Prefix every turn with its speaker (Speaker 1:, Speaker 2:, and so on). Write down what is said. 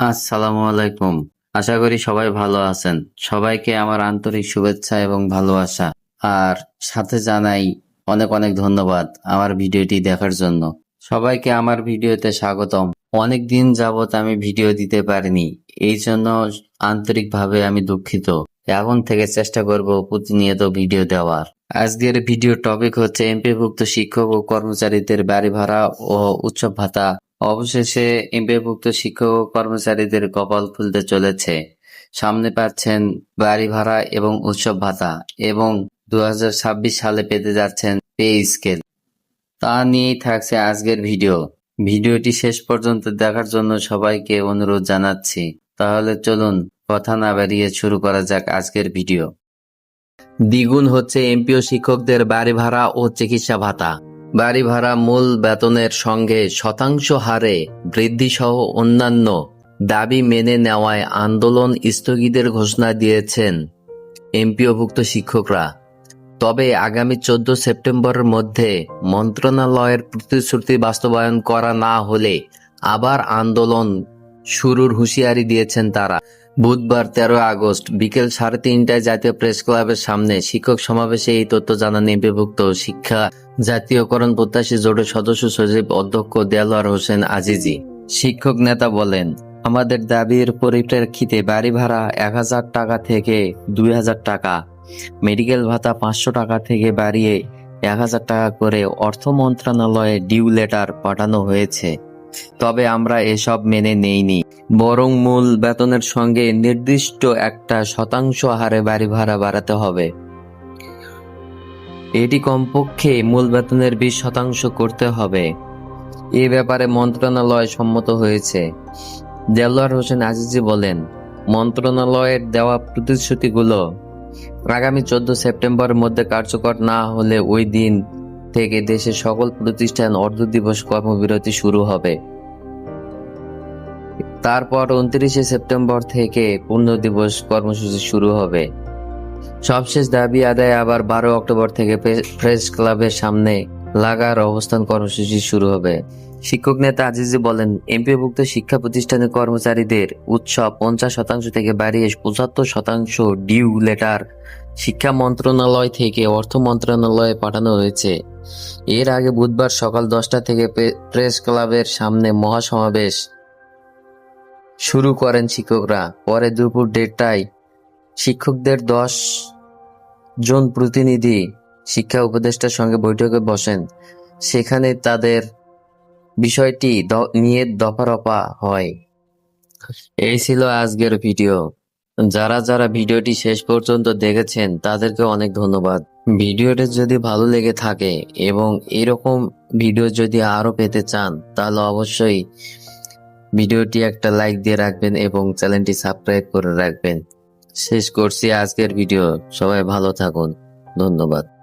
Speaker 1: আসসালামু আলাইকুম। আশা করি সবাই ভালো আছেন। সবাইকে আমার আন্তরিক শুভেচ্ছা এবং ভালোবাসা। আর সাথে জানাই অনেক অনেক ধন্যবাদ আমার ভিডিওটি দেখার জন্য। সবাইকে আমার ভিডিওতে স্বাগতম। অনেক দিন যাবত আমি ভিডিও দিতে পারিনি। এই জন্য আন্তরিকভাবে আমি দুঃখিত। এখন থেকে চেষ্টা করব প্রতিনিয়ত ভিডিও দেওয়ার। আজকের ভিডিও টপিক হচ্ছে এমপিভুক্ত শিক্ষক ও কর্মচারীদের বাড়ি ভাড়া ও উৎসব ভাতা অবশেষে এমপিভুক্ত শিক্ষক কর্মচারীদের কপাল খুলতে চলেছে। সামনে পাচ্ছেন বাড়ি ভাড়া এবং উৎসব ভাতা এবং দু হাজার ছাব্বিশ সালে পেতে যাচ্ছেন পে স্কেল। তা নিয়েই থাকছে আজকের ভিডিও। ভিডিওটি শেষ পর্যন্ত দেখার জন্য সবাইকে অনুরোধ জানাচ্ছি। তাহলে চলুন, কথা না বাড়িয়ে শুরু করা যাক আজকের ভিডিও। দ্বিগুণ হচ্ছে এমপিও শিক্ষকদের বাড়ি ভাড়া ও চিকিৎসা ভাতা। বাড়ি ভাড়া মূল বেতনের সঙ্গে শতাংশ হারে বৃদ্ধি সহ অন্যান্য দাবি মেনে নেওয়ায় আন্দোলন স্থগিতের ঘোষণা দিয়েছেন এমপিওভুক্ত শিক্ষকরা। তবে আগামী চোদ্দ সেপ্টেম্বরের মধ্যে মন্ত্রণালয়ের প্রতিশ্রুতি বাস্তবায়ন করা না হলে আবার আন্দোলন শুরুর হুঁশিয়ারি দিয়েছেন তারা। বুধবার তেরো আগস্ট বিকেল সাড়ে তিনটায় জাতীয় প্রেস ক্লাবের সামনে শিক্ষক সমাবেশে এই তথ্য জানান এমপিভুক্ত শিক্ষা জাতীয়করণ প্রত্যাশী জোটের সদস্য সচিব অধ্যক্ষ দেলোয়ার হোসেন আজিজি। শিক্ষক নেতা বলেন, আমাদের দাবির পরিপ্রেক্ষিতে বাড়ি ভাড়া এক হাজার টাকা থেকে দুই হাজার টাকা, মেডিকেল ভাতা পাঁচশো টাকা থেকে বাড়িয়ে এক হাজার টাকা করে অর্থ মন্ত্রণালয়ে ডিউ লেটার পাঠানো হয়েছে। তবে আমরা এসব মেনে নেইনি। বরং মূল বেতনের সঙ্গে নির্দিষ্ট একটা শতাংশ হারে বাড়ি ভাড়া বাড়াতে হবে। এটি কমপক্ষে মূল বেতনের বিশ শতাংশ করতে হবে। এ ব্যাপারে মন্ত্রণালয় সম্মত হয়েছে। দেলোয়ার হোসেন আজিজি বলেন, মন্ত্রণালয়ের দেওয়া প্রতিশ্রুতিগুলো আগামী চোদ্দ সেপ্টেম্বরের মধ্যে কার্যকর না হলে ওই দিন থেকে দেশের সকল প্রতিষ্ঠান অর্ধ দিবস কর্মবিরতি শুরু হবে। তারপর উনত্রিশে সেপ্টেম্বর থেকে পূর্ণ দিবস কর্মসূচি শুরু হবে। সবশেষ দাবি আদায় আবার বারো অক্টোবর থেকে প্রেস ক্লাবের সামনে লাগার অবস্থান কর্মসূচি শুরু হবে। শিক্ষক নেতা আজিজি বলেন, এমপিভুক্ত শিক্ষা প্রতিষ্ঠানের কর্মচারীদের উৎসব পঞ্চাশ শতাংশ থেকে বাড়িয়ে পঁচাত্তর শতাংশ ডিউ লেটার শিক্ষা মন্ত্রণালয় থেকে অর্থ মন্ত্রণালয়ে পাঠানো হয়েছে। এর আগে বুধবার সকাল দশটা থেকে প্রেস ক্লাবের সামনে মহাসমাবেশ শুরু করেন শিক্ষকরা। পরে দুপুর দেড়টায় শিক্ষকদের দশ জন প্রতিনিধি শিক্ষা উপদেষ্টার সঙ্গে বৈঠকে বসেন। সেখানে তাদের বিষয়টি নিয়ে দফারফা হয়। এই ছিল আজকের ভিডিও। যারা যারা ভিডিওটি শেষ পর্যন্ত দেখেছেন, তাদেরকে অনেক ধন্যবাদ। ভিডিওটি যদি ভালো লেগে থাকে এবং এরকম ভিডিও যদি আরও পেতে চান, তাহলে অবশ্যই ভিডিওটি একটা লাইক দিয়ে রাখবেন এবং চ্যানেলটি সাবস্ক্রাইব করে রাখবেন। শেষ করছি আজকের ভিডিও। সবাই ভালো থাকুন। ধন্যবাদ।